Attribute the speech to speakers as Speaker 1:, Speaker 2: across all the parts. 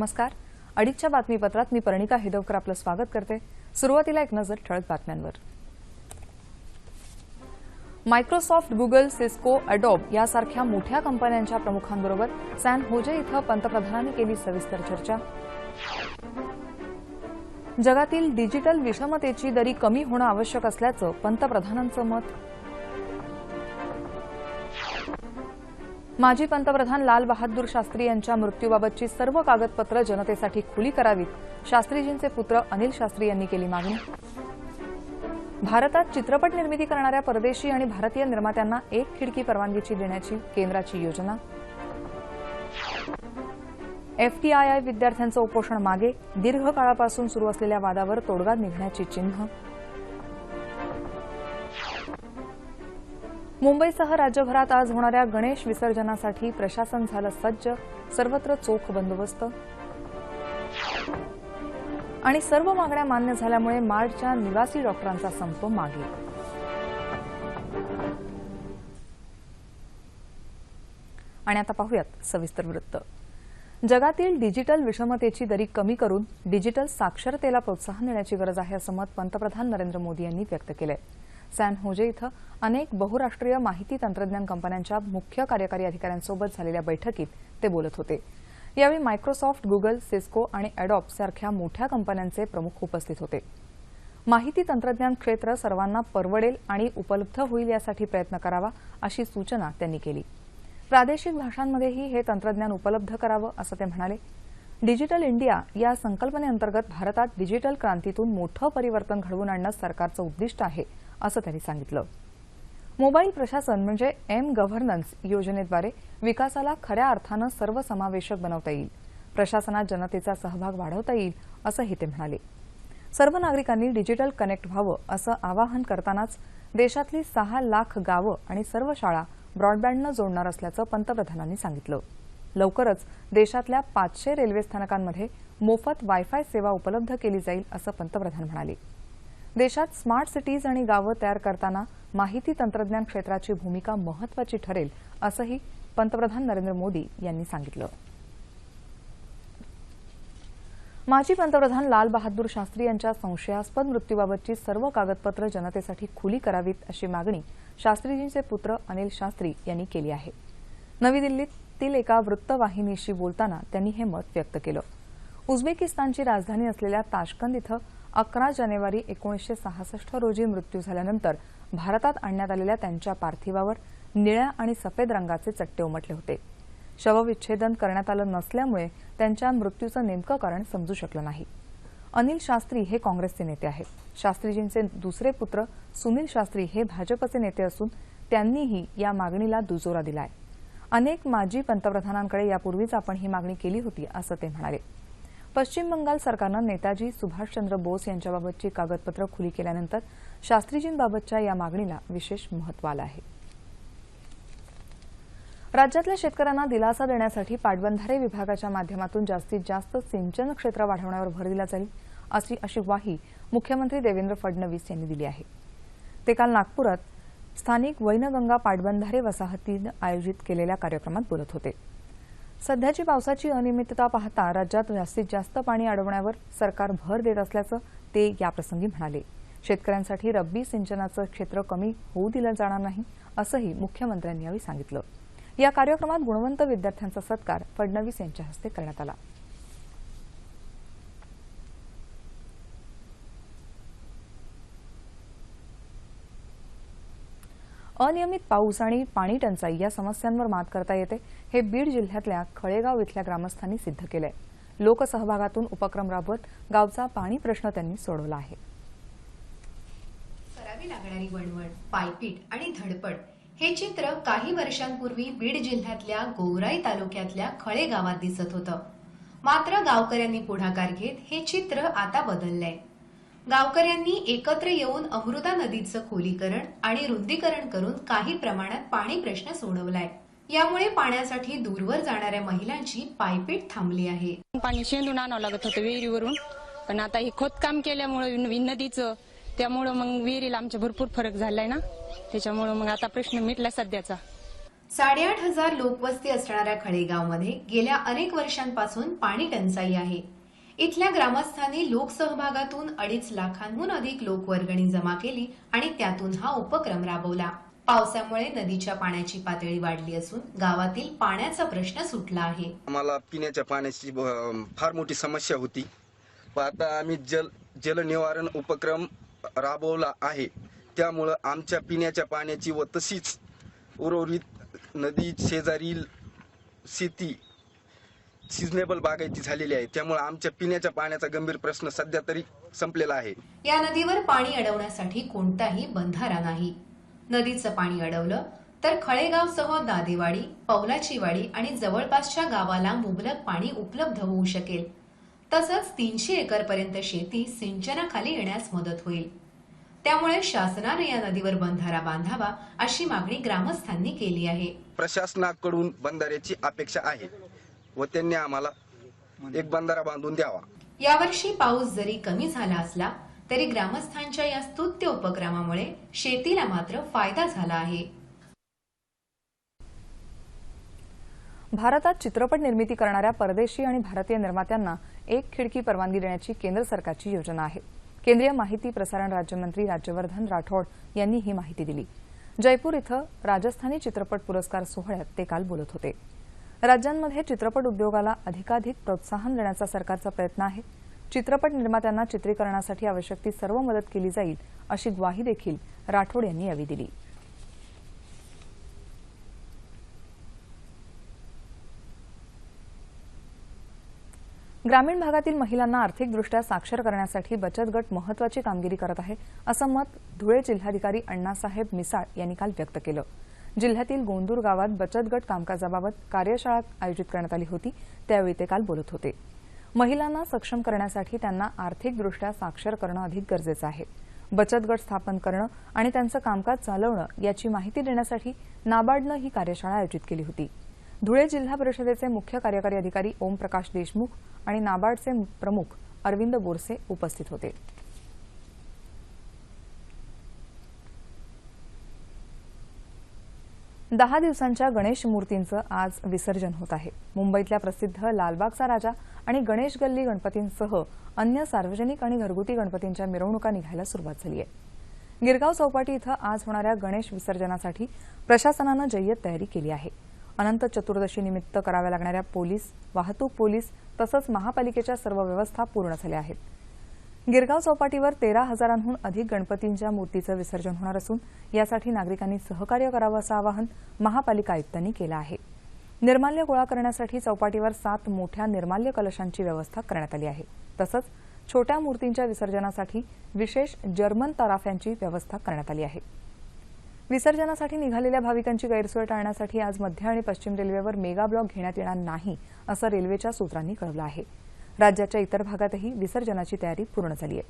Speaker 1: नमस्कार. अडीचच्या बातमीपत्रात मी परणिका हेदवकर आपलं स्वागत करते. सुरुवातीला एक नजर ठळक बातम्यांवर. मायक्रोसॉफ्ट गुगल सिस्को अडॉब यासारख्या मोठ्या कंपन्यांच्या प्रमुखांबरोबर सॅन होजे इथं पंतप्रधानांनी केली सविस्तर चर्चा. जगातील डिजिटल विषमतेची दरी कमी होणं आवश्यक असल्याचं पंतप्रधानांचं मत. माजी पंतप्रधान लाल बहादूर शास्त्री यांच्या मृत्यूबाबतची सर्व कागदपत्र जनतेसाठी खुली करावीत. शास्त्रीजींचे पुत्र अनिल शास्त्री यांनी केली मागणी. भारतात चित्रपट निर्मिती करणाऱ्या परदेशी आणि भारतीय निर्मात्यांना एक खिडकी परवानगीची देण्याची केंद्राची योजना. एफटीआयआय विद्यार्थ्यांचं उपोषण मागे. दीर्घकाळापासून सुरू असलेल्या वादावर तोडगा निघण्याची चिन्ह. मुंबईसह राज्यभरात आज होणाऱ्या गणेश विसर्जनासाठी प्रशासन झालं सज्ज सर्वत्र चोख बंदोबस्त. आणि सर्व मागण्या मान्य झाल्यामुळे मार्डच्या निवासी डॉक्टरांचा संप मागे. आणि आता पाहूयात सविस्तर वृत्त. जगातील डिजिटल विषमतेची दरी कमी करून डिजिटल साक्षरतेला प्रोत्साहन देण्याची गरज आहे असं मत पंतप्रधान नरेंद्र मोदी यांनी व्यक्त केलं सॅन होजे इथं अनेक बहुराष्ट्रीय माहिती तंत्रज्ञान कंपन्यांच्या मुख्य कार्यकारी अधिकाऱ्यांसोबत झालेल्या बैठकीत ते बोलत होते. यावेळी मायक्रोसॉफ्ट गुगल सिस्को आणि अॅडॉप सारख्या मोठ्या कंपन्यांचे प्रमुख उपस्थित होते. माहिती तंत्रज्ञान क्षेत्र सर्वांना परवडेल आणि उपलब्ध होईल यासाठी प्रयत्न करावा अशी सूचना त्यांनी केली. प्रादेशिक भाषांमध्येही हे तंत्रज्ञान उपलब्ध करावं असं ते म्हणाले. डिजिटल इंडिया या संकल्पनेअंतर्गत भारतात डिजिटल क्रांतीतून मोठं परिवर्तन घडवून आणणं सरकारचं उद्दिष्ट आहे असं त्यांनी सांगितलं. मोबाईल प्रशासन म्हणजे एम गव्हर्नन्स योजनेद्वारे विकासाला खऱ्या अर्थानं सर्वसमावेशक बनवता येईल. प्रशासनात जनतेचा सहभाग वाढवता येईल असंही ते म्हणाले. सर्व नागरिकांनी डिजिटल कनेक्ट व्हावं असं आवाहन करतानाच देशातली सहा लाख गावं आणि सर्व शाळा ब्रॉडबँडनं जोडणार असल्याचं पंतप्रधानांनी सांगितलं. लवकरच देशातल्या पाचशे रेल्वे स्थानकांमध्ये मोफत वायफाय सेवा उपलब्ध केली जाईल असं पंतप्रधान म्हणाले. देशात स्मार्ट सिटीज आणि गावं तयार करताना माहिती तंत्रज्ञान क्षेत्राची भूमिका महत्वाची ठरेल असंही पंतप्रधान नरेंद्र मोदी यांनी सांगितलं. माजी पंतप्रधान लाल बहादूर शास्त्री यांच्या संशयास्पद मृत्यूबाबतची सर्व कागदपत्र जनतेसाठी खुली करावीत अशी मागणी शास्त्रीजींचे पुत्र अनिल शास्त्री यांनी केली आहे. नवी दिल्लीतील एका वृत्तवाहिनीशी बोलताना त्यांनी हे मत व्यक्त केलं. उझबेकिस्तानची राजधानी असलेल्या ताशकंद इथं अकरा जानेवारी एकोणीसशे सहासष्ट रोजी मृत्यू झाल्यानंतर भारतात आणण्यात आलेल्या त्यांच्या पार्थिवावर निळ्या आणि सफेद रंगाचे चट्टे उमटले होते. शवविच्छेदन करण्यात आलं नसल्यामुळे त्यांच्या मृत्यूचं नेमकं कारण समजू शकलं नाही. अनिल शास्त्री हे काँग्रेसचे नेते आहेत. शास्त्रीजींचे दुसरे पुत्र सुनील शास्त्री हे भाजपचे नेते असून त्यांनीही या मागणीला दुजोरा दिलाय. अनेक माजी पंतप्रधानांकडे यापूर्वीच आपण ही मागणी केली होती असं ते म्हणाले. पश्चिम बंगाल सरकारनं नेताजी सुभाषचंद्र बोस यांच्याबाबतची कागदपत्र खुली केल्यानंतर शास्त्रीजींबाबतच्या या मागणीला विशेष महत्त्व आलं आहे. राज्यातल्या शेतकऱ्यांना दिलासा देण्यासाठी पाटबंधारे विभागाच्या माध्यमातून जास्तीत जास्त सिंचन क्षेत्र वाढवण्यावर भर दिला जाईल अशी अशी ग्वाही मुख्यमंत्री देवेंद्र फडणवीस यांनी दिली आहे. ते काल नागपुरात स्थानिक वैनगंगा पाटबंधारे वसाहतीनं आयोजित केलेल्या कार्यक्रमात बोलत होते. सध्याची पावसाची अनियमितता पाहता राज्यात जास्तीत जास्त पाणी अडवण्यावर सरकार भर देत असल्याचं ते याप्रसंगी म्हणाले. शेतकऱ्यांसाठी रब्बी सिंचनाचं क्षेत्र कमी होऊ दिलं जाणार नाही असंही मुख्यमंत्र्यांनी यावेळी सांगितलं. या कार्यक्रमात गुणवंत विद्यार्थ्यांचा सत्कार फडणवीस यांच्या हस्ते करण्यात आला. अनियमित पाऊस आणि पाणी टंचाई या समस्यांवर मात करता येते हे बीड जिल्ह्यातल्या खळेगाव इथल्या ग्रामस्थांनी सिद्ध केलंय. लोकसहभागातून उपक्रम राबवत गावचा पाणी प्रश्न त्यांनी सोडवला आहे.
Speaker 2: करावी लागणारी वणवण पायपीट आणि धडपड हे चित्र काही वर्षांपूर्वी बीड जिल्ह्यातल्या गोवराई तालुक्यातल्या खळे गावात दिसत होतं. मात्र गावकऱ्यांनी पुढाकार घेत हे चित्र आता बदललंय. गावकऱ्यांनी एकत्र येऊन अमृता नदीचं खोलीकरण आणि रुंदीकरण करून काही प्रमाणात पाणी प्रश्न सोडवलाय. यामुळे पाण्यासाठी दूरवर जाणाऱ्या महिलांची पायपीट थांबली आहे.
Speaker 3: पाणी शेंदून आणावं लागत होतं विहिरीवरून. पण आता हे खोदकाम केल्यामुळं नदीचं त्यामुळं मग विहिरीला आमच्या भरपूर फरक झालाय ना? त्याच्यामुळं मग आता प्रश्न मिटला सध्याचा.
Speaker 2: साडेआठ हजार लोकवस्ती असणाऱ्या खळेगावमध्ये गेल्या अनेक वर्षांपासून पाणी टंचाई आहे. इथल्या ग्रामस्थांनी लोकसहभागातून अडीच लाखांहून अधिक लोकवर्गणी जमा केली आणि त्यातून हा उपक्रम राबवला. पावसामुळे नदीच्या पाण्याची पातळी वाढली असून गावातील पाण्याचा प्रश्न सुटला आहे.
Speaker 4: आम्हाला पिण्याच्या पाण्याची फार मोठी समस्या होती. पण आता आम्ही जल जलनिवारण उपक्रम राबवला आहे. त्यामुळं आमच्या पिण्याच्या पाण्याची व तशीच उर्वरित नदी शेजारील शेती सिजनेबल बागायती झालेली आहे. त्यामुळे आमच्या पिण्याच्या पाण्याचा गंभीर प्रश्न सध्या तरी संपलेला आहे.
Speaker 2: या नदीवर पाणी अडवण्यासाठी कोणताही बंधारा नाही. नदीचं पाणी अडवलं तर खळेगावसह दादेवाडी पौलाची वाडी आणि जवळपासच्या गावाला मुबलक पाणी उपलब्ध होऊ शकेल. तसंच तीनशे एकरपर्यंत शेती सिंचनाखाली येण्यास मदत होईल. त्यामुळे शासनाने या नदीवर बंधारा बांधावा अशी मागणी ग्रामस्थांनी केली आहे.
Speaker 4: प्रशासनाकडून बंधाऱ्याची अपेक्षा आहे. व त्यांनी आम्हाला एक बंधारा बांधून द्यावा.
Speaker 2: यावर्षी पाऊस जरी कमी झाला असला तरी ग्रामस्थांच्या या स्तुत्य उपक्रमामुळे शेतीला मात्र फायदा झाला आहे.
Speaker 1: भारतात चित्रपट निर्मिती करणाऱ्या परदेशी आणि भारतीय निर्मात्यांना एक खिडकी परवानगी देण्याची केंद्र सरकारची योजना आहे. केंद्रीय माहिती प्रसारण राज्यमंत्री राज्यवर्धन राठोड यांनी ही माहिती दिली. जयपूर इथं राजस्थानी चित्रपट पुरस्कार सोहळ्यात ते काल बोलत होते. राज्यांमध्ये चित्रपट उद्योगाला अधिकाधिक प्रोत्साहन देण्याचा सरकारचा प्रयत्न आहे. चित्रपट निर्मात्यांना चित्रीकरणासाठी आवश्यक ती सर्व मदत केली जाईल अशी ग्वाही देखील राठोड यांनी यावेळी दिली. ग्रामीण भागातील महिलांना आर्थिकदृष्ट्या साक्षर करण्यासाठी बचत गट महत्वाची कामगिरी करत आहे असं मत धुळे जिल्हाधिकारी अण्णासाहेब मिसाळ यांनी काल व्यक्त केलं. जिल्ह्यातील गोंदूर गावात बचत गट कामकाजाबाबत कार्यशाळा आयोजित करण्यात आली होती. त्यावेळी ते काल बोलत होते. महिलांना सक्षम करण्यासाठी त्यांना आर्थिकदृष्ट्या साक्षर करणं अधिक गरजेचं आहे. बचत गट स्थापन करणं आणि त्यांचं कामकाज चालवणं याची माहिती देण्यासाठी नाबार्डनं ही कार्यशाळा आयोजित केली होती. धुळे जिल्हा परिषदेचे मुख्य कार्यकारी अधिकारी ओमप्रकाश देशमुख आणि नाबार्डचे प्रमुख अरविंद बोरसे उपस्थित होते. दहा दिवसांच्या गणेश मूर्तींचं आज विसर्जन होत आहे. मुंबईतल्या प्रसिद्ध लालबागचा राजा आणि गणेश गल्ली गणपतींसह अन्य सार्वजनिक आणि घरगुती गणपतींच्या मिरवणुका निघायला सुरुवात झाली आहे. गिरगाव चौपाटी इथं आज होणाऱ्या गणेश विसर्जनासाठी प्रशासनानं जय्यत तयारी केली आहे. अनंत चतुर्दशी निमित्त कराव्या लागणाऱ्या पोलीस वाहतूक पोलीस तसंच महापालिकेच्या सर्व व्यवस्था पूर्ण झाल्या आहेत. गिरगाव चौपाटीवर तेरा हजारांहून अधिक गणपतींच्या मूर्तीचं विसर्जन होणार असून यासाठी नागरिकांनी सहकार्य करावं असं आवाहन महापालिका आयुक्तांनी केलं आहे. निर्माल्य गोळा करण्यासाठी चौपाटीवर सात मोठ्या निर्माल्य कलशांची व्यवस्था करण्यात आली आहे. तसंच छोट्या मूर्तींच्या विसर्जनासाठी विशेष जर्मन तराफ्यांची व्यवस्था करण्यात आली आहे. विसर्जनासाठी निघालेल्या भाविकांची गैरसोय टाळण्यासाठी आज मध्य आणि पश्चिम रेल्वेवर मेगा ब्लॉक घेण्यात येणार नाही असं रेल्वेच्या सूत्रांनी कळवलं आहे. राज्याच्या इतर भागातही विसर्जनाची तयारी पूर्ण झाली आहे.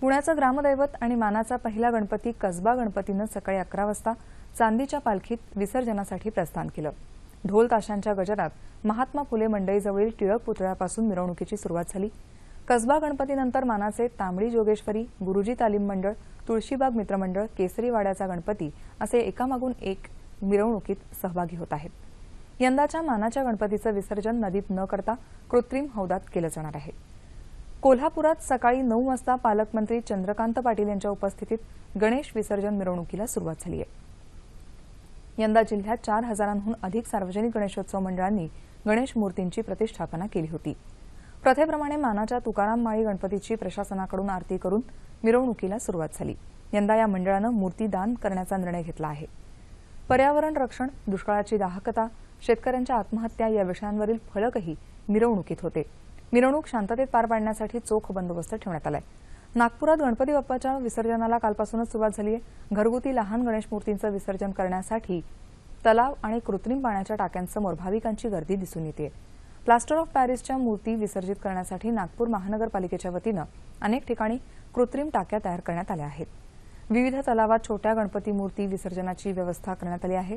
Speaker 1: पुण्याचं ग्रामदैवत आणि मानाचा पहिला गणपती कसबा गणपतीनं सकाळी अकरा वाजता चांदीच्या पालखीत विसर्जनासाठी प्रस्थान केलं. ढोल ताशांच्या गजरात महात्मा फुले मंडईजवळील टिळक पुतळ्यापासून मिरवणुकीची सुरुवात झाली. कसबा गणपतीनंतर मानाचे तांबडी जोगेश्वरी गुरुजी तालीम मंडळ तुळशीबाग मित्रमंडळ केसरी वाड्याचा गणपती असे एकामागून एक मिरवणुकीत सहभागी होत आहेत. यंदाच्या मानाच्या गणपतीचं विसर्जन नदीत न करता कृत्रिम हौदात केलं जाणार आहे. कोल्हापुरात सकाळी नऊ वाजता पालकमंत्री चंद्रकांत पाटील यांच्या उपस्थितीत गणेश विसर्जन मिरवणुकीला सुरुवात झाली आहे. यंदा जिल्ह्यात चार हजारांहून अधिक सार्वजनिक गणेशोत्सव मंडळांनी गणेश मूर्तींची प्रतिष्ठापना केली होती. प्रथेप्रमाणे मानाच्या तुकाराम माळी गणपतीची प्रशासनाकडून आरती करून मिरवणुकीला सुरुवात झाली. यंदा या मंडळानं मूर्ती दान करण्याचा निर्णय घेतला आहे. पर्यावरण रक्षण दुष्काळाची दाहकता शेतकऱ्यांच्या आत्महत्या या विषयांवरील फलकही मिरवणुकीत होते. मिरवणूक शांततेत पार पाडण्यासाठी चोख बंदोबस्त ठेवण्यात आलाय. नागपुरात गणपती बाप्पाच्या विसर्जनाला कालपासूनच सुरुवात झाली आहे. घरगुती लहान गणेश मूर्तींचं विसर्जन करण्यासाठी तलाव आणि कृत्रिम पाण्याच्या टाक्यांसमोर भाविकांची गर्दी दिसून येते. प्लास्टर ऑफ पॅरिसच्या मूर्ती विसर्जित करण्यासाठी नागपूर महानगरपालिकेच्या वतीनं अनेक ठिकाणी कृत्रिम टाक्या तयार करण्यात आल्या आहेत. विविध तलावात छोट्या गणपती मूर्ती विसर्जनाची व्यवस्था करण्यात आली आहे.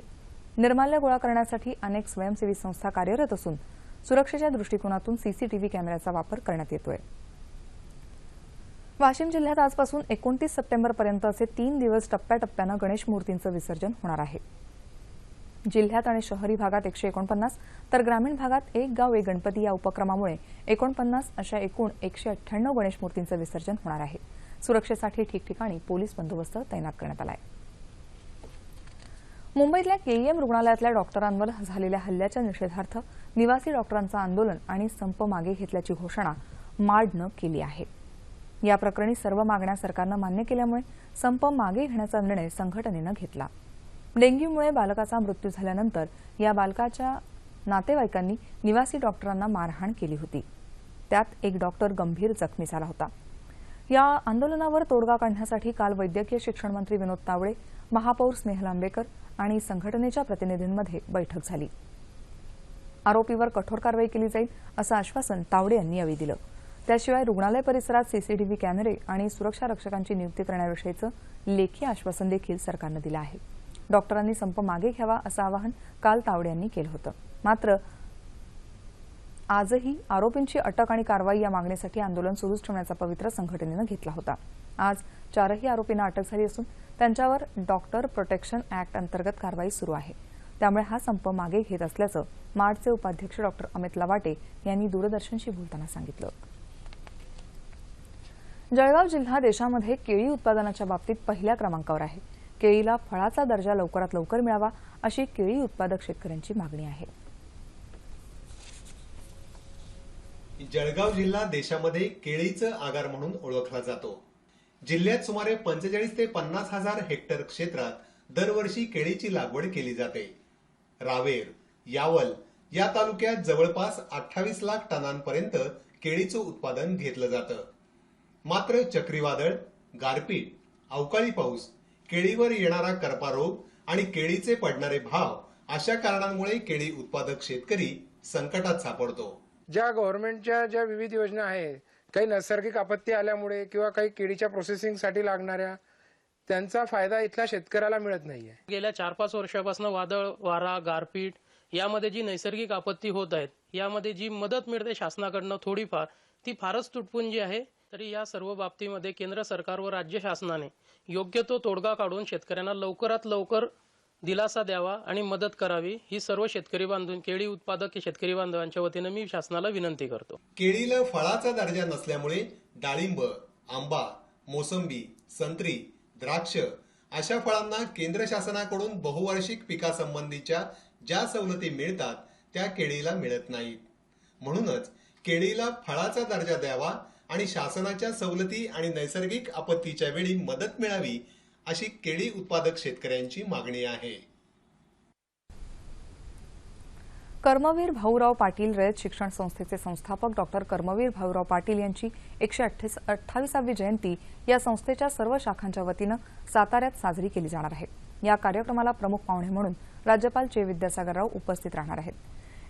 Speaker 1: निर्माल्य गोळा करण्यासाठी अनेक स्वयंसेवी संस्था कार्यरत असून सुरक्षेच्या दृष्टिकोनातून सीसीटीव्ही कॅमेऱ्याचा वापर करण्यात येतोय. वाशिम जिल्ह्यात आजपासून एकोणतीस सप्टेंबरपर्यंत असे तीन दिवस टप्प्याटप्प्यानं गणेश मूर्तींचं विसर्जन होणार आहे. जिल्ह्यात आणि शहरी भागात एकशे एकोणपन्नास तर ग्रामीण भागात एक गाव एक गणपती या उपक्रमामुळे एकोणपन्नास अशा एकूण एकशे अठ्ठ्याण्णव गणेश मूर्तींचं विसर्जन होणार आहे. सुरक्षेसाठी ठिकठिकाणी पोलीस बंदोबस्त तैनात करण्यात आला आहे मुंबईतल्या केईएम रुग्णालयातल्या डॉक्टरांवर झालेल्या हल्ल्याच्या निषेधार्थ निवासी डॉक्टरांचं आंदोलन आणि संप मागे घेतल्याची घोषणा मार्डनं केली आहे. या प्रकरणी सर्व मागण्या सरकारनं मान्य केल्यामुळे संप मागे घेण्याचा निर्णय संघटनेनं घेतला. डेंग्यूमुळे बालकाचा मृत्यू झाल्यानंतर या बालकाच्या नातेवाईकांनी निवासी डॉक्टरांना मारहाण केली होती. त्यात एक डॉक्टर गंभीर जखमी झाला होता. या आंदोलनावर तोडगा काढण्यासाठी काल वैद्यकीय शिक्षण मंत्री विनोद तावडे महापौर स्नेहल आंबेकर आणि संघटनेच्या प्रतिनिधींमध्ये बैठक झाली. आरोपीवर कठोर कारवाई केली जाईल असं आश्वासन तावडे यांनी यावेळी दिलं. त्याशिवाय रुग्णालय परिसरात सीसीटीव्ही कॅमेरे आणि सुरक्षा रक्षकांची नियुक्ती करण्याविषयीचं लेखी आश्वासन देखील सरकारनं दिलं आहे. डॉक्टरांनी संप मागे घ्यावा असं आवाहन काल तावडे यांनी केलं होतं. मात्र आजही आरोपींची अटक आणि कारवाई या मागणीसाठी आंदोलन सुरूच ठेवण्याचा पवित्र संघटनेनं घेतला होता. आज चारही आरोपींना अटक झाली असून त्यांच्यावर डॉक्टर प्रोटेक्शन अॅक्ट अंतर्गत कारवाई सुरू आहे. त्यामुळे हा संप मागे घेत असल्याचं मार्डचे उपाध्यक्ष डॉक्टर अमित लवाटे यांनी दूरदर्शनशी बोलताना सांगितलं. जळगाव जिल्हा देशामध्ये केळी उत्पादनाच्या बाबतीत पहिल्या क्रमांकावर आहे. केळीला फळाचा दर्जा लवकरात लवकर मिळावा अशी केळी उत्पादक शेतकऱ्यांची मागणी आहे.
Speaker 5: जळगाव जिल्हा देशामध्ये केळीचं आगार म्हणून ओळखला जातो. जिल्ह्यात सुमारे पंचेचाळीस ते पन्नास हजार हेक्टर क्षेत्रात दरवर्षी केळीची लागवड केली जाते. रावेर यावल या तालुक्यात जवळपास अठ्ठावीस लाख टनांपर्यंत केळीचं उत्पादन घेतलं जातं. मात्र चक्रीवादळ गारपीट अवकाळी पाऊस केळीवर येणारा करपा रोग आणि केळीचे पडणारे भाव अशा कारणांमुळे केळी उत्पादक शेतकरी संकटात सापडतो.
Speaker 6: ज्या गव्हर्नमेंटच्या ज्या विविध योजना आहेत काही नैसर्गिक आपत्ती आल्यामुळे किंवा काही केळीच्या प्रोसेसिंगसाठी लागणाऱ्या त्यांचा फायदा इथल्या शेतकऱ्याला मिळत नाहीये.
Speaker 7: गेल्या चार पाच वर्षापासून वादळ वारा गारपीट यामध्ये जी नैसर्गिक आपत्ती होत आहेत यामध्ये जी मदत मिळते शासनाकडनं थोडीफार ती फारच तुटपुंजी आहे. तरी या सर्व बाबतीमध्ये केंद्र सरकार व राज्य शासनाने योग्य तो तोडगा काढून शेतकऱ्यांना लवकरात लवकर दिलासा द्यावा आणि मदत करावी ही सर्व शेतकरी बांधून केळी उत्पादक शेतकरी बांधवांच्या वतीनं मी शासनाला विनंती करतो.
Speaker 5: केळीला फळाचा दर्जा नसल्यामुळे डाळिंब आंबा मोसंबी संत्री द्राक्ष अशा फळांना केंद्र शासनाकडून बहुवार्षिक पिकासंबंधीच्या ज्या सवलती मिळतात त्या केळीला मिळत नाहीत. म्हणूनच केळीला फळाचा दर्जा द्यावा आणि शासनाच्या सवलती आणि नैसर्गिक आपत्तीच्या वेळी मदत मिळावी अशी केळी उत्पादक शेतकऱ्यांची मागणी आहे.
Speaker 1: कर्मवीर भाऊराव पाटील रयत शिक्षण संस्थेचे संस्थापक डॉक्टर कर्मवीर भाऊराव पाटील यांची एकशे अठ्ठावीसावी जयंती या संस्थेच्या सर्व शाखांच्या वतीनं साताऱ्यात साजरी केली जाणार आहे. या कार्यक्रमाला प्रमुख पाहुणे म्हणून राज्यपाल चे. विद्यासागर राव उपस्थित राहणार आहेत.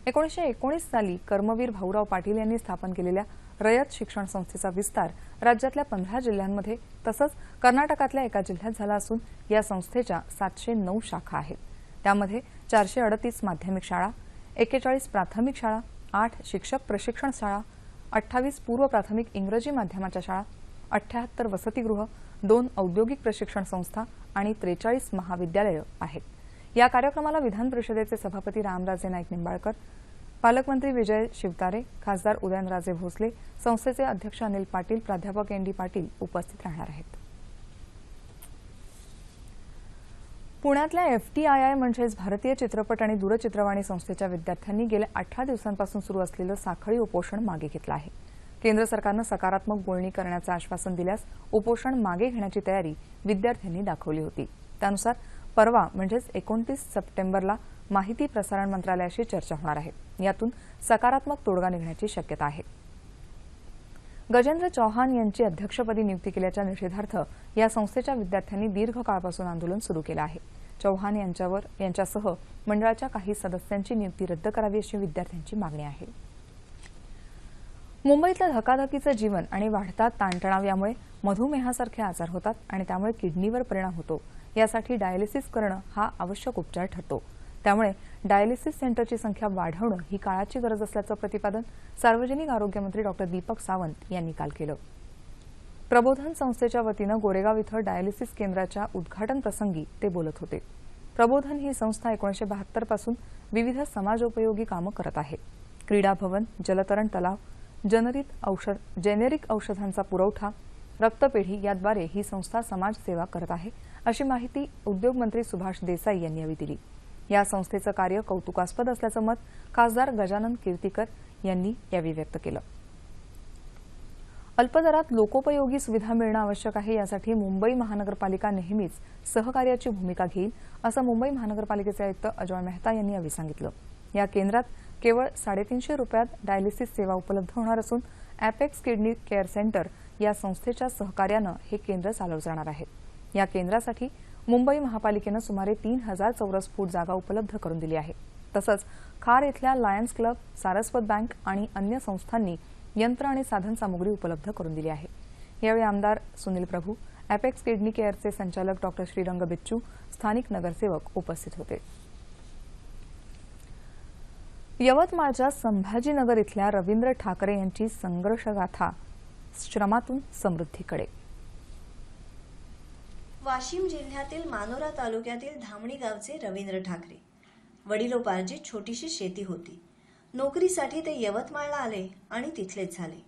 Speaker 1: एकोणीसशे एकोणीस साली कर्मवीर भाऊराव पाटील यांनी स्थापन केलेल्या रयत शिक्षण संस्थेचा विस्तार राज्यातल्या पंधरा जिल्ह्यांमध्ये तसंच कर्नाटकातल्या एका जिल्ह्यात झाला असून या संस्थेच्या सातशे नऊ शाखा आहेत. त्यामध्ये चारशे अडतीस माध्यमिक शाळा एक्केचाळीस प्राथमिक शाळा आठ शिक्षक प्रशिक्षण शाळा अठ्ठावीस पूर्व प्राथमिक इंग्रजी माध्यमाच्या शाळा अठ्ठ्याहत्तर वसतिगृह दोन औद्योगिक प्रशिक्षण संस्था आणि त्रेचाळीस महाविद्यालयं आहेत. या कार्यक्रमाला विधान परिषदेचे सभापती रामराजे नाईक निंबाळकर पालकमंत्री विजय शिवतारे खासदार उदयनराजे भोसले संस्थेचे अध्यक्ष अनिल पाटील प्राध्यापक एन डी पाटील उपस्थित राहणार आहेत. पुण्यातल्या एफटीआयआय म्हणजेच भारतीय चित्रपट आणि दूरचित्रवाणी संस्थेच्या विद्यार्थ्यांनी गेल्या अठरा दिवसांपासून सुरू असलेलं साखळी उपोषण मागे घेतलं आहे. केंद्र सरकारनं सकारात्मक बोलणी करण्याचं आश्वासन दिल्यास उपोषण मागे घेण्याची तयारी विद्यार्थ्यांनी दाखवली होती. त्यानुसार परवा म्हणजेच एकोणतीस सप्टेंबरला माहिती प्रसारण मंत्रालयाशी चर्चा होणार आहे. यातून सकारात्मक तोडगा निघण्याची शक्यता आहे. गजेंद्र चौहान यांची अध्यक्षपदी नियुक्ती केल्याच्या निषेधार्थ या संस्थेच्या विद्यार्थ्यांनी दीर्घकाळपासून आंदोलन सुरू केलं आहे. चौहान यांच्यावर यांच्यासह मंडळाच्या काही सदस्यांची नियुक्ती रद्द करावी अशी विद्यार्थ्यांची मागणी आहे. मुंबईतलं धकाधकीचं जीवन आणि वाढता ताणतणाव यामुळे मधुमेहासारखे आजार होतात आणि त्यामुळे किडनीवर परिणाम होतो. यासाठी डायलिसिस करणं हा आवश्यक उपचार ठरतो. त्यामुळे डायलिसिस सेंटरची संख्या वाढवणं ही काळाची गरज असल्याचं प्रतिपादन सार्वजनिक आरोग्यमंत्री डॉक्टर दीपक सावंत यांनी काल केलं. प्रबोधन संस्थेच्या वतीनं गोरेगाव इथं डायलिसिस केंद्राच्या उद्घाटन प्रसंगी ते बोलत होते. प्रबोधन ही संस्था एकोणीसशे बहात्तरपासून विविध समाजोपयोगी कामं करत आहे. क्रीडा भवन जलतरण तलाव जनरित औषध जेनेरिक औषधांचा पुरवठा रक्तपेढी याद्वारे ही संस्था समाजसेवा करत आहे. अशी माहिती उद्योगमंत्री सुभाष देसाई यांनी यावेळी दिली. या संस्थेचं कार्य कौतुकास्पद असल्याचं मत खासदार गजानन कीर्तीकर यांनी यावेळी व्यक्त केलं. अल्पदरात लोकोपयोगी सुविधा मिळणं आवश्यक आहे यासाठी मुंबई महानगरपालिका नेहमीच सहकार्याची भूमिका घेईल असं मुंबई महानगरपालिकेचे आयुक्त अजॉय मेहता यांनी यावेळी सांगितलं. या केंद्रात केवळ साडेतीनशे रुपयात डायलिसिस सेवा उपलब्ध होणार असून अॅपेक्स किडनी केअर सेंटर या संस्थेच्या सहकार्यानं हे केंद्र चालवलं जाणार आहे. या केंद्रासाठी मुंबई महापालिकेनं सुमारे तीन हजार चौरस फूट जागा उपलब्ध करून दिली आहे. तसंच खार इथल्या लायन्स क्लब सारस्वत बँक आणि अन्य संस्थांनी यंत्र आणि साधनसामुग्री उपलब्ध करून दिली आहे. यावेळी आमदार सुनील प्रभू अॅपेक्स किडनी केअरचे संचालक डॉक्टर श्रीरंग बिच्चू स्थानिक नगरसेवक उपस्थित होते. यवतमाळच्या संभाजीनगर इथल्या रवींद्र ठाकरे यांची संघर्षगाथा श्रमातून समृद्धीकडे.
Speaker 8: वाशिम जिल्ह्यातील मानोरा तालुक्यातील धामणी गावचे रवींद्र ठाकरे. वडिलोपार्जित छोटीशी शेती होती. नोकरीसाठी ते यवतमाळला आले आणि तिथलेच झाले.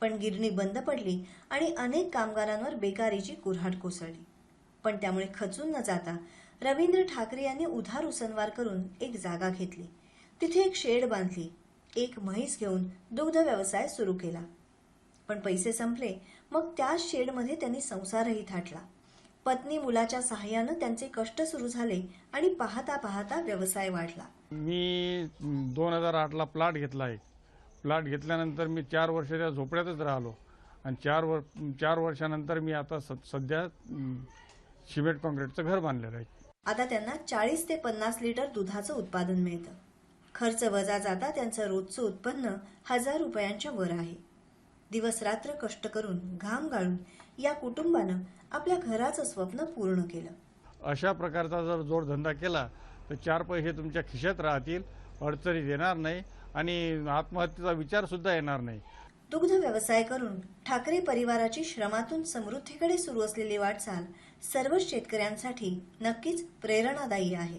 Speaker 8: पण गिरणी बंद पडली आणि अनेक कामगारांवर बेकारीची कुऱ्हाड कोसळली. पण त्यामुळे खचून न जाता रवींद्र ठाकरे यांनी उधार उसनवार करून एक जागा घेतली. तिथे एक शेड बांधली. एक म्हैस घेऊन दुग्ध व्यवसाय सुरू केला. पण पैसे संपले मग त्याच शेडमध्ये त्यांनी संसारही थाटला. पत्नी मुलाच्या सहाय्यानं त्यांचे कष्ट सुरू झाले आणि पाहता पाहता व्यवसाय वाढला.
Speaker 9: मी दोन हजार आठला प्लॉट घेतला एक प्लॉट घेतल्यानंतर मी चार वर्ष त्या झोपड्यातच राहिलो. आणि चार वर चार वर्षानंतर मी आता सध्या सिमेंट कॉन्क्रीटचं घर बांधलेलं आहे.
Speaker 8: आता त्यांना चाळीस ते पन्नास लिटर दुधाचं उत्पादन मिळतं. खर्च वजा जाता त्यांचं रोजचं उत्पन्न हजार रुपयांच्या वर आहे. दिवस रात्र कष्ट करून घाम गाळून या कुटुंबानं आपल्या घराचं स्वप्न पूर्ण केलं.
Speaker 9: अशा प्रकारचा जर जोडधंदा केला तर चार पैसे तुमच्या खिशात राहतील अडचणीत येणार नाही आणि आत्महत्येचा विचार सुद्धा येणार नाही.
Speaker 8: दुग्ध व्यवसाय करून ठाकरे परिवाराची श्रमातून समृद्धीकडे सुरू असलेली वाटचाल सर्वच शेतकऱ्यांसाठी नक्कीच प्रेरणादायी आहे.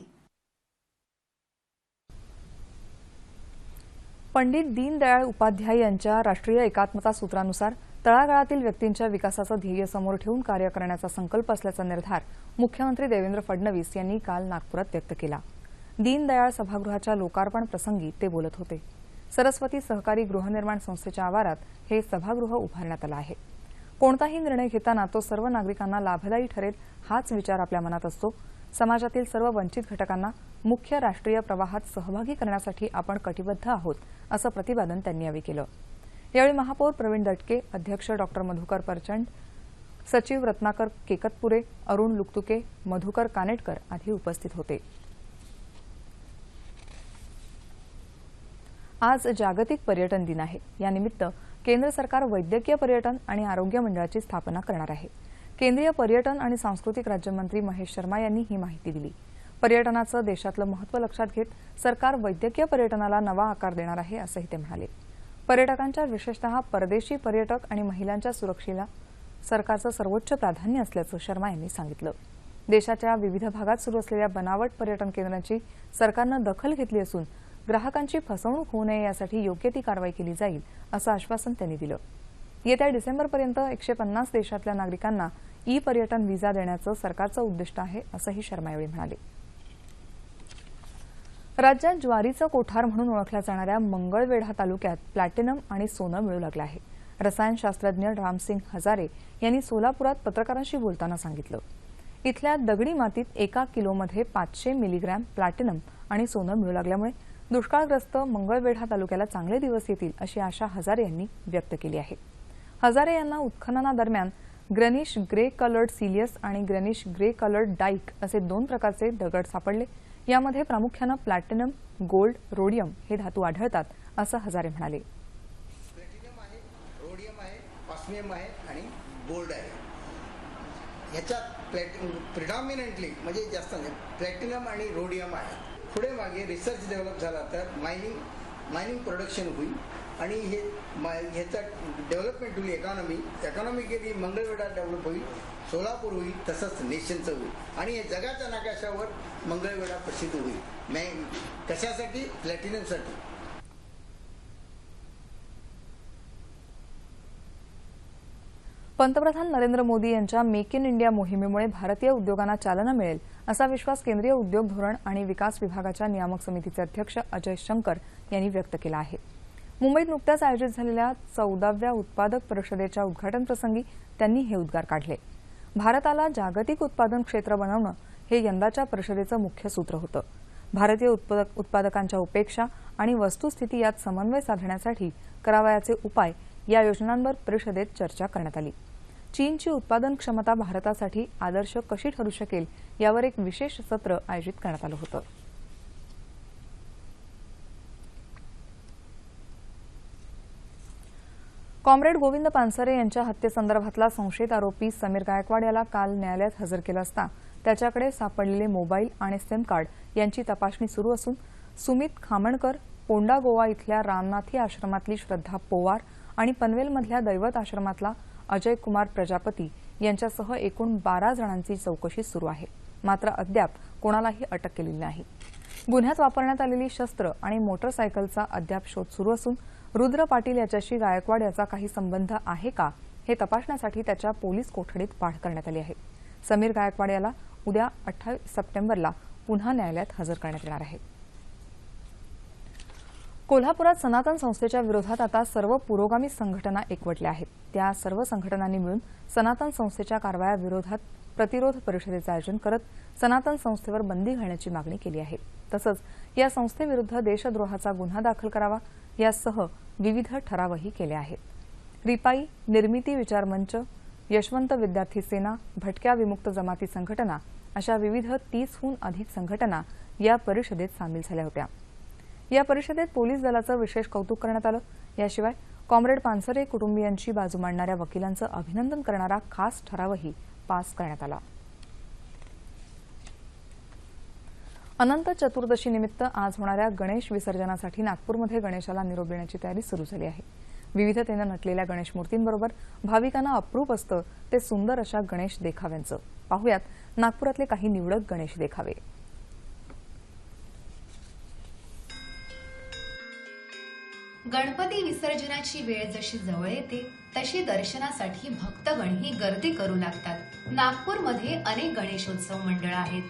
Speaker 1: पंडित दीनदयाळ उपाध्याय यांच्या राष्ट्रीय एकात्मता सूत्रानुसार तळागाळातील व्यक्तींच्या विकासाचं ध्येय समोर ठेवून कार्य करण्याचा संकल्प असल्याचा निर्धार मुख्यमंत्री देवेंद्र फडणवीस यांनी काल नागपुरात व्यक्त केला. दीनदयाळ सभागृहाच्या लोकार्पण प्रसंगी ते बोलत होते. सरस्वती सहकारी गृहनिर्माण संस्थेच्या आवारात हे सभागृह उभारण्यात आलं आहे. कोणताही निर्णय घेताना तो सर्व नागरिकांना लाभदायी ठरेल हाच विचार आपल्या मनात असतो. समाजातील सर्व वंचित घटकांना मुख्य राष्ट्रीय प्रवाहात सहभागी करण्यासाठी आपण कटिबद्ध आहोत असं प्रतिपादन त्यांनी यावेळी केलं. यावेळी महापौर प्रवीण दटके अध्यक्ष डॉक्टर मधुकर परचंड सचिव रत्नाकर केकतपुरे अरुण लुकतुके मधुकर कानेटकर आदी उपस्थित होते. आज जागतिक पर्यटन दिन आहे. यानिमित्त केंद्र सरकार वैद्यकीय पर्यटन आणि आरोग्य मंडळाची स्थापना करणार आहे. केंद्रीय पर्यटन आणि सांस्कृतिक राज्यमंत्री महेश शर्मा यांनी ही माहिती दिली. पर्यटनाचं देशातलं महत्त्व लक्षात घेत सरकार वैद्यकीय पर्यटनाला नवा आकार देणार आहे असंही ते म्हणाले. पर्यटकांच्या विशेषतः परदेशी पर्यटक आणि महिलांच्या सुरक्षेला सरकारचं सर्वोच्च प्राधान्य असल्याचं शर्मा यांनी सांगितलं. देशाच्या विविध भागात सुरू असलेल्या बनावट पर्यटन केंद्रांची सरकारनं दखल घेतली असून ग्राहकांची फसवणूक होऊ नये यासाठी योग्य ती कारवाई केली जाईल असं आश्वासन त्यांनी दिलं. येत्या डिसेंबरपर्यंत एकशे पन्नास देशातल्या नागरिकांना ई पर्यटन व्हिसा देण्याचं सरकारचं उद्दिष्ट आहे असंही शर्मा यावेळी म्हणाले. राज्यात ज्वारीचं कोठार म्हणून ओळखल्या जाणाऱ्या मंगळवेढा तालुक्यात प्लॅटिनम आणि सोनं मिळू लागलं आहे. रसायनशास्त्रज्ञ रामसिंग हजारे यांनी सोलापुरात पत्रकारांशी बोलताना सांगितलं. इथल्या दगडी मातीत एका किलोमध्ये पाचशे मिलीग्रॅम प्लॅटिनम आणि सोनं मिळू लागल्यामुळे दुष्काळग्रस्त मंगळवेढा तालुक्याला चांगले दिवस येतील अशी आशा हजारे यांनी व्यक्त केली आहे. हजारे यांना उत्खननादरम्यान ग्रनिश ग्रे कलर्ड सिलियस आणि ग्रनिश ग्रे कलर्ड डाईक असे दोन प्रकारचे दगड सापडले. यामध्ये प्रामुख्यानं प्लॅटिनम गोल्ड रोडियम हे धातू आढळतात असं हजारे म्हणाले.
Speaker 10: रोडियम आहे ऑस्मियम आहे आणि गोल्ड आहे. ह्याच्यात प्लॅट प्रिडॉमिनंटली म्हणजे जास्त नाही प्लॅटिनम आणि रोडियम आहे. पुढे मागे रिसर्च डेव्हलप झाला तर मायनिंग मायनिंग प्रोडक्शन होईल. आणि हे ह्याचा डेव्हलपमेंट होईल इकॉनॉमी इकॉनॉमिकली मंगळवेढा डेव्हलप होईल सोलापूर होईल तसंच नेशनचं होईल. आणि हे जगाच्या नकाशावर मंगळवेढा प्रसिद्ध होईल. मॅ कशासाठी? प्लॅटिनमसाठी
Speaker 1: पंतप्रधान नरेंद्र मोदी यांच्या मेक इन इंडिया मोहिमेमुळे भारतीय उद्योगांना चालना मिळेल असा विश्वास केंद्रीय उद्योग धोरण आणि विकास विभागाच्या नियामक समितीचे अध्यक्ष अजय शंकर यांनी व्यक्त केला आहे. मुंबईत नुकत्याच आयोजित झालेल्या चौदाव्या उत्पादक परिषदेच्या उद्घाटन प्रसंगी त्यांनी हे उद्गार काढले. भारताला जागतिक उत्पादन क्षेत्र बनवणं हे यंदाच्या परिषदेचं मुख्य सूत्र होतं. भारतीय उत्पादक उत्पादकांच्या उपेक्षा आणि वस्तुस्थिती यात समन्वय साधण्यासाठी करावयाचे उपाय या योजनांवर परिषदेत चर्चा करण्यात आली. चीनची उत्पादन क्षमता भारतासाठी आदर्श कशी ठरू शकेल यावर एक विशेष सत्र आयोजित करण्यात आलं होतं. कॉम्रेड गोविंद पानसरे यांच्या हत्येसंदर्भातला संशयित आरोपी समीर गायकवाड याला काल न्यायालयात हजर केलं असता त्याच्याकडे सापडलेले मोबाईल आणि सिम कार्ड यांची तपासणी सुरू असून सुमित खामणकर पोंडा गोवा इथल्या रामनाथी आश्रमातली श्रद्धा पोवार आणि पनवेलमधल्या दैवत आश्रमातला अजय कुमार प्रजापती यांच्यासह एकूण बारा जणांची चौकशी सुरू आहे. मात्र अद्याप कोणालाही अटक केलेली नाही. गुन्ह्यात वापरण्यात आलेली शस्त्र आणि मोटरसायकलचा अद्याप शोध सुरू असून रुद्र पाटील याच्याशी गायकवाड याचा काही संबंध आहे का? हे तपासण्यासाठी त्याच्या पोलीस कोठडीत पाठ करण्यात आली आहे. समीर गायकवाड याला उद्या अठ्ठावीस सप्टेंबरला पुन्हा न्यायालयात हजर करण्यात येणार आहे. कोल्हापुरात सनातन संस्थेच्या विरोधात आता सर्व पुरोगामी संघटना एकवटल्या आहेत. त्या सर्व संघटनांनी मिळून सनातन संस्थेच्या कारवायाविरोधात प्रतिरोध परिषदेचं आयोजन करत सनातन संस्थेवर बंदी घालण्याची मागणी केली आहे. तसंच या संस्थेविरुद्ध देशद्रोहाचा गुन्हा दाखल करावा यासह विविध ठरावही केले आहेत. रिपाई निर्मिती विचार मंच यशवंत विद्यार्थी सेना भटक्या विमुक्त जमाती संघटना अशा विविध तीसहून अधिक संघटना या परिषदेत सामील झाल्या होत्या. या परिषदेत पोलीस दलाचं विशेष कौतुक करण्यात आलं. याशिवाय कॉम्रेड पानसरे कुटुंबियांची बाजू मांडणाऱ्या वकिलांचं अभिनंदन करणारा खास ठरावही पास करण्यात आला. अनंत चतुर्दशी निमित्त आज होणाऱ्या गणेश विसर्जनासाठी नागपूरमध्ये गणेशाला निरोप देण्याची तयारी सुरू झाली आहे. विविधतेनं नटलेल्या गणेश मूर्तींबरोबर भाविकांना अप्रूप असतं ते सुंदर अशा गणेश देखाव्यांचं. पाहुयात नागपुरातले काही निवडक गणेश देखावे.
Speaker 2: गणपती विसर्जनाची वेळ जशी जवळ येते तशी दर्शनासाठी भक्तगण ही गर्दी करू लागतात. नागपूरमध्ये अनेक गणेशोत्सव मंडळ आहेत.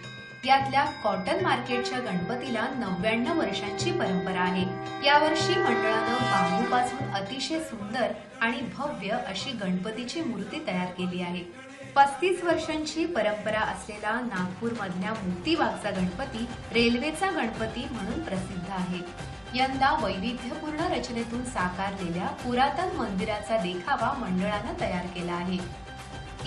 Speaker 2: यातल्या कॉटन मार्केटच्या गणपतीला नव्याण्णव वर्षांची परंपरा आहे. यावर्षी मंडळानं बांबूपासून अतिशय सुंदर आणि भव्य अशी गणपतीची मूर्ती तयार केली आहे. पस्तीस वर्षांची परंपरा असलेला नागपूरमधल्या मोतीबागचा गणपती रेल्वेचा गणपती म्हणून प्रसिद्ध आहे. यंदा वैविध्यपूर्ण रचनेतून साकारलेल्या पुरातन मंदिराचा देखावा मंडळानं तयार केला आहे.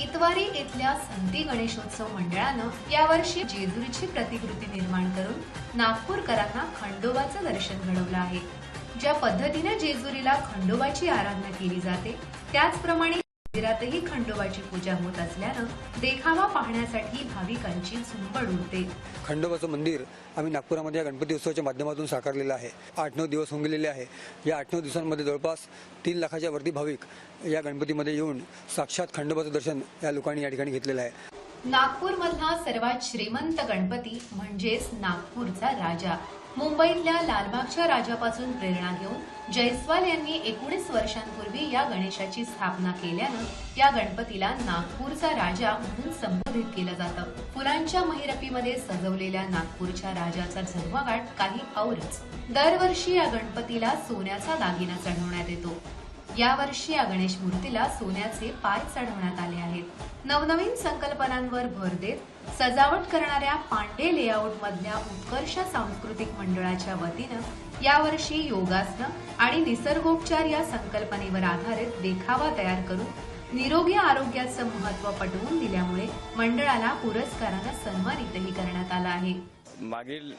Speaker 2: इतवारी इथल्या संती गणेशोत्सव मंडळानं यावर्षी जेजुरीची प्रतिकृती निर्माण करून नागपूरकरांना खंडोबाचं दर्शन घडवलं आहे. ज्या पद्धतीने जेजुरीला खंडोबाची आराधना केली जाते त्याचप्रमाणे मंदिरातही खंडोबाची पूजा होत असल्यानं देखावा पाहण्यासाठी भाविकांची झुंबड उडते.
Speaker 11: खंडोबाचं मंदिर आम्ही नागपुरामध्ये या गणपती उत्सवाच्या माध्यमातून साकारलेलं आहे. आठ नऊ दिवस होऊन गेलेले आहे. या आठ नऊ दिवसांमध्ये जवळपास तीन लाखाच्या वरती भाविक या गणपतीमध्ये येऊन साक्षात खंडोबाचं दर्शन या लोकांनी या ठिकाणी घेतलेलं आहे.
Speaker 2: नागपूरमधला सर्वात श्रीमंत गणपती म्हणजेच नागपूरचा राजा. मुंबईतल्या लालबागच्या राजापासून प्रेरणा घेऊन जयस्वाल यांनी एकोणीस वर्षांपूर्वी या गणेशाची स्थापना केल्यानं या गणपतीला नागपूरचा राजा म्हणून संबोधित केलं जातं. फुलांच्या महिरपीमध्ये सजवलेल्या नागपूरच्या राजाचा झगमगाट काही औरच. दरवर्षी या गणपतीला सोन्याचा दागिना चढवण्यात येतो. यावर्षी या गणेश मूर्तीला सोन्याचे पाय चढवण्यात आले आहेत. नवनवीन संकल्पनांवर भर देत सजावट करणाऱ्या पांडे लेआउट मधल्या उत्कर्ष सांस्कृतिक मंडळाच्या वतीनं यावर्षी योगासनं आणि निसर्गोपचार या संकल्पनेवर आधारित देखावा तयार करून निरोगी आरोग्याचं महत्त्व पटवून दिल्यामुळे मंडळाला पुरस्कारानं सन्मानितही करण्यात आलं आहे.
Speaker 12: मागील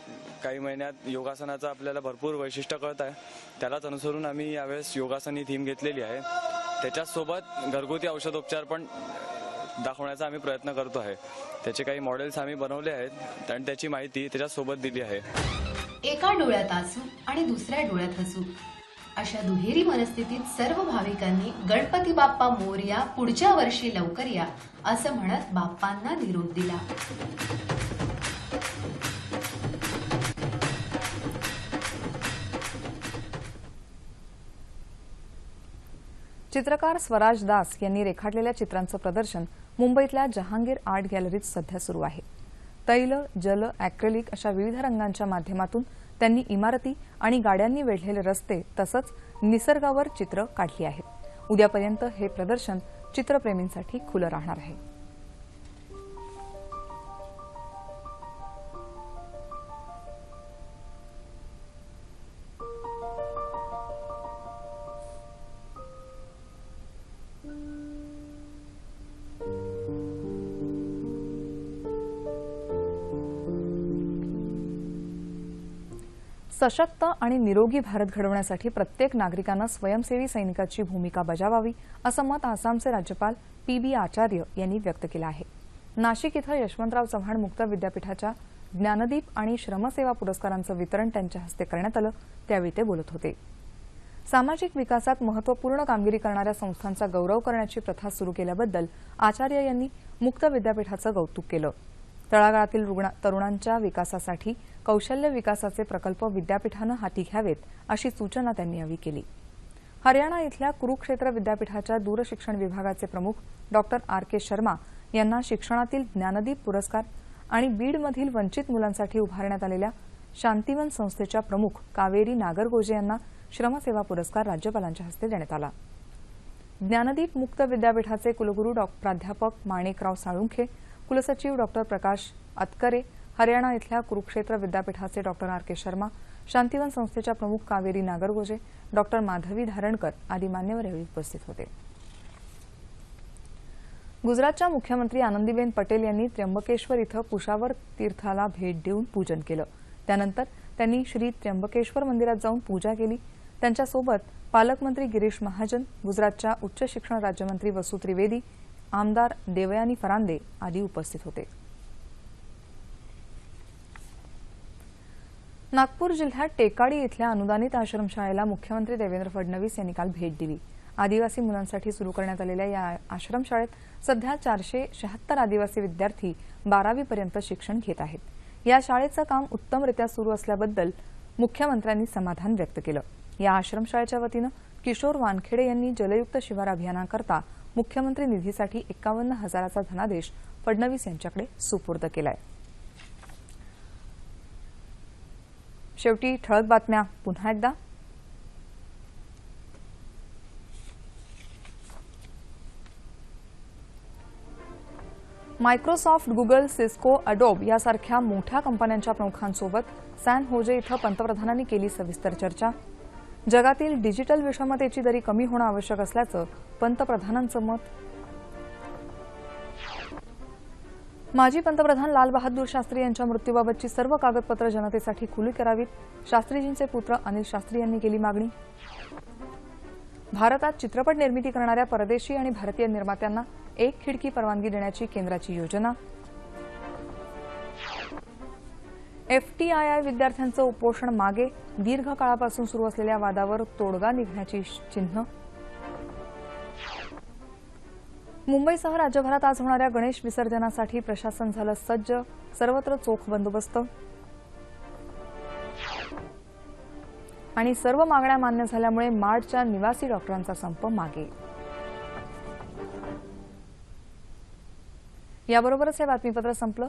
Speaker 12: काही महिन्यात योगासनाचं आपल्याला भरपूर वैशिष्ट्य कळत आहे. त्यालाच अनुसरून आम्ही यावेळेस योगासन ही थीम घेतलेली आहे. त्याच्यासोबत घरगुती औषधोपचार पण दाखवण्याचा आम्ही प्रयत्न करतो आहे. त्याचे काही मॉडेल्स आम्ही बनवले आहेत. आणि त्याची माहिती त्याच्यासोबत दिली आहे.
Speaker 2: एका डोळ्यात आसू आणि दुसऱ्या डोळ्यात हसू. अशा दुहेरी मनस्थितीत सर्व भाविकांनी गणपती बाप्पा मोरया पुढच्या वर्षी लवकर या असं म्हणत बाप्पांना निरोप दिला.
Speaker 1: चित्रकार स्वराज दास यांनी रेखाटलेल्या चित्रांचं प्रदर्शन मुंबईतल्या जहांगीर आर्ट गॅलरीत सध्या सुरू आहे. तैल जल अॅक्रेलिक अशा विविध रंगांच्या माध्यमातून त्यांनी इमारती आणि गाड्यांनी वेढलेले रस्ते तसंच निसर्गावर चित्र काढली आहेत. उद्यापर्यंत हे प्रदर्शन चित्रप्रेमींसाठी खुलं राहणार आहे. सशक्त आणि निरोगी भारत घडवण्यासाठी प्रत्येक नागरिकानं स्वयंसेवी सैनिकाची भूमिका बजावावी असं मत आसामचे राज्यपाल पी बी आचार्य यांनी व्यक्त केलं आहे. नाशिक इथं यशवंतराव चव्हाण मुक्त विद्यापीठाच्या ज्ञानदीप आणि श्रमसेवा पुरस्कारांचं वितरण त्यांच्या हस्ते करण्यात आलं त्यावेळी ते बोलत होते. सामाजिक विकासात महत्त्वपूर्ण कामगिरी करणाऱ्या संस्थांचा गौरव करण्याची प्रथा सुरू केल्याबद्दल आचार्य यांनी मुक्त विद्यापीठाचं कौतुक केलं. तळागाळातील तरुणांच्या विकासासाठी कौशल्य विकासाचे प्रकल्प विद्यापीठानं हाती घ्यावेत अशी सूचना त्यांनी यावेळी केली. हरियाणा इथल्या कुरुक्षेत्र विद्यापीठाच्या दूरशिक्षण विभागाचे प्रमुख डॉक्टर आर. के. शर्मा यांना शिक्षणातील ज्ञानदीप पुरस्कार आणि बीडमधील वंचित मुलांसाठी उभारण्यात आलेल्या शांतिवन संस्थेच्या प्रमुख कावेरी नागरगोजे यांना श्रमसेवा पुरस्कार राज्यपालांच्या हस्ते देण्यात आला. ज्ञानदीप मुक्त विद्यापीठाचे कुलगुरू डॉ. प्राध्यापक माणिकराव साळुंखे कुलसचिव डॉक्टर प्रकाश अतकरे हरियाणा इथल्या कुरुक्षेत्र विद्यापीठाचे Dr R K Sharma Shantivan संस्थेच्या प्रमुख कावेरी नागरगोजे डॉ माधवी धारणकर आदी मान्यवर यावेळी उपस्थित होते. गुजरातच्या मुख्यमंत्री आनंदीबेन पटेल यांनी त्र्यंबकेश्वर इथं कुशावर तीर्थाला भेट देऊन पूजन केलं. त्यानंतर त्यांनी श्री त्र्यंबकेश्वर मंदिरात जाऊन पूजा केली. त्यांच्यासोबत पालकमंत्री गिरीश महाजन गुजरातच्या उच्च शिक्षण राज्यमंत्री वसु त्रिवेदी आमदार देवयानी फरांदे आदी उपस्थित होते. नागपूर जिल्ह्यात टेकाडी इथल्या अनुदानित आश्रमशाळेला मुख्यमंत्री देवेंद्र फडणवीस यांनी काल भेट दिली. आदिवासी मुलांसाठी सुरू करण्यात आलेल्या या आश्रमशाळेत सध्या चारशे शहात्तर आदिवासी विद्यार्थी बारावीपर्यंत शिक्षण घेत आहेत. या शाळेचं काम उत्तमरित्या सुरू असल्याबद्दल मुख्यमंत्र्यांनी समाधान व्यक्त केलं. या आश्रमशाळेच्या वतीनं किशोर वानखेडे यांनी जलयुक्त शिवार अभियानाकरता मुख्यमंत्री निधीसाठी एकावन्न हजाराचा धनादेश फडणवीस यांच्याकडे सुपूर्द केलाय. शेवटी ठळक बातम्या. पुन्हा एकदा. मायक्रोसॉफ्ट गुगल सिस्को अडोब यासारख्या मोठ्या कंपन्यांच्या प्रमुखांसोबत सॅन होजे इथं पंतप्रधानांनी केली सविस्तर चर्चा. जगातील डिजिटल विषमतेची दरी कमी होणं आवश्यक असल्याचं पंतप्रधानांचं मत. माजी पंतप्रधान लाल बहादूर शास्त्री यांच्या मृत्यूबाबतची सर्व कागदपत्र जनतेसाठी खुली करावीत. शास्त्रीजींचे पुत्र अनिल शास्त्री यांनी केली मागणी. भारतात चित्रपट निर्मिती करणाऱ्या परदेशी आणि भारतीय निर्मात्यांना एक खिडकी परवानगी देण्याची केंद्राची योजना. एफटीआयआय विद्यार्थ्यांचं उपोषण मागे दीर्घ काळापासून सुरू असलेल्या वादावर तोडगा निघण्याची चिन्ह. मुंबईसह राज्यभरात आज होणाऱ्या गणेश विसर्जनासाठी प्रशासन झालं सज्ज सर्वत्र चोख बंदोबस्त. आणि सर्व मागण्या मान्य झाल्यामुळे मार्डच्या निवासी डॉक्टरांचा संप मागे. याबरोबरच हे बातमीपत्र संपलं.